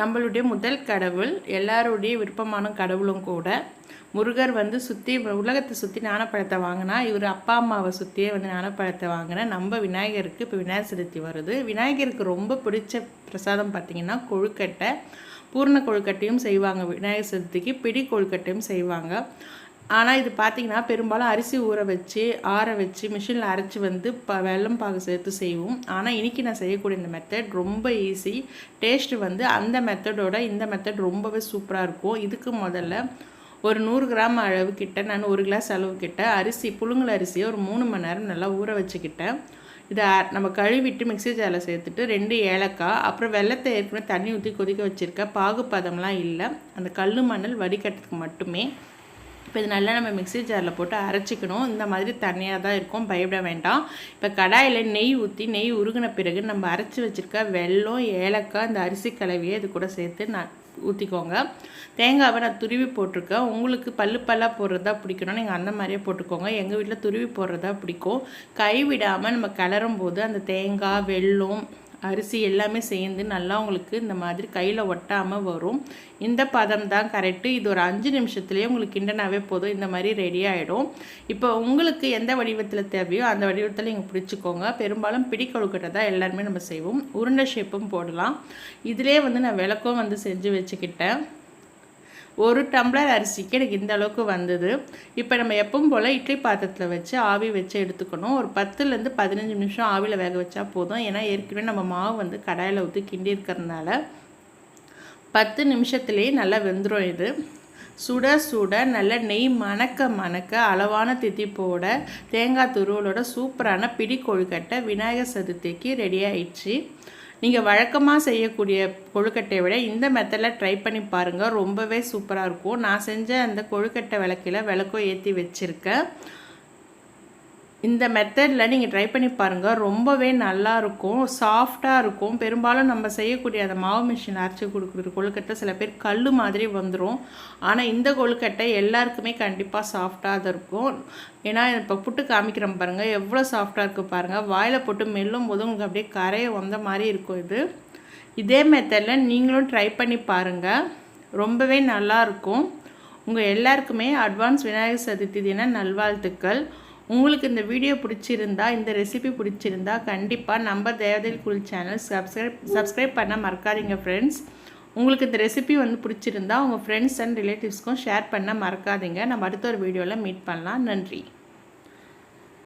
நம்மளுடைய முதல் கடவுள் எல்லாருடைய விருப்பமான கடவுளும் கூட முருகர் வந்து சுற்றி உலகத்தை சுற்றி ஞானப்பழத்தை வாங்கினா இவர் அப்பா அம்மாவை சுற்றியே வந்து ஞானப்பழத்தை வாங்கினா நம்ம விநாயகருக்கு இப்போ விநாயகர் சதுர்த்தி வருது. விநாயகருக்கு ரொம்ப பிடிச்ச பிரசாதம் பார்த்திங்கன்னா கொழுக்கட்டை. பூர்ண கொழுக்கட்டையும் செய்வாங்க. விநாயகர் சதுர்த்திக்கு பிடி கொழுக்கட்டையும் செய்வாங்க. ஆனால் இது பார்த்திங்கன்னா பெரும்பாலும் அரிசி ஊற வச்சு ஆற வச்சு மிஷினில் அரைச்சி வந்து ப வெள்ளம் பாகு சேர்த்து செய்வோம். ஆனால் இன்றைக்கி நான் செய்யக்கூடிய இந்த மெத்தட் ரொம்ப ஈஸி டேஸ்ட்டு வந்து அந்த மெத்தடோட இந்த மெத்தட் ரொம்பவே சூப்பராக இருக்கும். இதுக்கு முதல்ல ஒரு நூறு கிராம் அளவு கிட்ட நான் ஒரு கிளாஸ் அளவு கிட்ட அரிசி புழுங்கல் அரிசியை ஒரு மூணு மணி நேரம் நல்லா ஊற வச்சுக்கிட்டேன். இதை நம்ம கழுவிட்டு மிக்சி ஜாரில் சேர்த்துட்டு ரெண்டு ஏலக்காய் அப்புறம் வெள்ளத்தை ஏற்கனவே தண்ணி ஊற்றி கொதிக்க வச்சுருக்கேன் பாகுப்பதம்லாம் இல்லை. அந்த கல் மணல் வடிகட்டுறதுக்கு மட்டுமே இப்போ இது நல்லா நம்ம மிக்சி ஜாரில் போட்டு அரைச்சிக்கணும். இந்த மாதிரி தனியாக தான் இருக்கும். பயப்பட வேண்டாம். இப்போ கடாயில் நெய் ஊற்றி நெய் உருகின பிறகு நம்ம அரைச்சி வச்சுருக்க வெல்லம் ஏலக்காய் இந்த அரிசி கலவையை இது கூட சேர்த்து நான் ஊற்றிக்கோங்க தேங்காவை நான் துருவி போட்டிருக்கேன். உங்களுக்கு பல்லு பல்லாக போடுறதா பிடிக்கணும் நீங்கள் அந்த மாதிரியே போட்டுக்கோங்க. எங்கள் வீட்டில் துருவி போடுறதா பிடிக்கும். கை விடாமல் நம்ம கிளறும் போது அந்த தேங்காய் வெல்லம் அரிசி எல்லாமே சேர்ந்து நல்லா உங்களுக்கு இந்த மாதிரி கையில் ஒட்டாமல் வரும். இந்த பதம் தான் கரெக்டு இது ஒரு அஞ்சு நிமிஷத்துலேயே உங்களுக்கு கிண்டனாவே போதும். இந்த மாதிரி ரெடி ஆகிடும் இப்போ உங்களுக்கு எந்த வடிவத்தில் தேவையோ அந்த வடிவத்தில் நீங்கள் பிடிச்சிக்கோங்க. பெரும்பாலும் பிடி கொழுக்கட்டை தான் எல்லாருமே நம்ம செய்வோம். உருண்டை ஷேப்பும் போடலாம். இதிலே வந்து நான் விளக்கம் வந்து செஞ்சு வச்சுக்கிட்டேன். ஒரு டம்ளர் அரிசிக்கு எனக்கு இந்த அளவுக்கு வந்தது. இப்போ நம்ம எப்பவும் போல் இட்லி பாத்திரத்தில் வச்சு ஆவி வச்சு எடுத்துக்கணும். ஒரு பத்துலேருந்து பதினஞ்சு நிமிஷம் ஆவியில் வேக வச்சா போதும். ஏன்னா ஏற்கனவே நம்ம மாவு வந்து கடாயில் ஊற்றி கிண்டி இருக்கிறதுனால பத்து நிமிஷத்துலேயே நல்லா வெந்துடும் இது. சுட சுட நல்ல நெய் மணக்க மணக்க அளவான தித்திப்போட தேங்காய் துருவலோட சூப்பரான பிடி கொழுக்கட்டை விநாயகர் சதுர்த்திக்கு ரெடி ஆயிடுச்சு. நீங்கள் வழக்கமாக செய்யக்கூடிய கொழுக்கட்டையை விட இந்த மெத்தடில் ட்ரை பண்ணி பாருங்கள் ரொம்பவே சூப்பராக இருக்கும். நான் செஞ்ச அந்த கொழுக்கட்டை விளக்கில் விளக்கம் ஏற்றி வச்சுருக்கேன். இந்த மெத்தடில் நீங்கள் ட்ரை பண்ணி பாருங்கள் ரொம்பவே நல்லாயிருக்கும் சாஃப்டாக இருக்கும். பெரும்பாலும் நம்ம செய்யக்கூடிய அந்த மாவு மிஷின் அரைச்சி கொடுக்குற கொழுக்கட்டை சில பேர் கல் மாதிரி வந்துடும் ஆனால் இந்த கொழுக்கட்டை எல்லாருக்குமே கண்டிப்பாக சாஃப்டாக தான் இருக்கும். ஏன்னா இப்போ புட்டு காமிக்கிறோம் பாருங்கள் எவ்வளோ சாஃப்டாக இருக்குது பாருங்கள் வாயில் போட்டு மெல்லும் போது உங்களுக்கு அப்படியே கரையை வந்த மாதிரி இருக்கும் இது. இதே மெத்தடில் நீங்களும் ட்ரை பண்ணி பாருங்கள் ரொம்பவே நல்லாயிருக்கும் உங்கள் எல்லாருக்குமே அட்வான்ஸ் விநாயகர் சதுர்த்தி தின நல்வாழ்த்துக்கள். உங்களுக்கு இந்த வீடியோ பிடிச்சிருந்தா இந்த ரெசிபி பிடிச்சிருந்தா கண்டிப்பாக நம்ம தேவதையில் குழு சேனல் சப்ஸ்கிரைப் சப்ஸ்கிரைப் பண்ண மறக்காதீங்க ஃப்ரெண்ட்ஸ் உங்களுக்கு இந்த ரெசிபி வந்து பிடிச்சிருந்தா உங்கள் ஃப்ரெண்ட்ஸ் அண்ட் ரிலேட்டிவ்ஸ்க்கும் ஷேர் பண்ண மறக்காதீங்க. நம்ம அடுத்த ஒரு வீடியோவில் மீட் பண்ணலாம். நன்றி.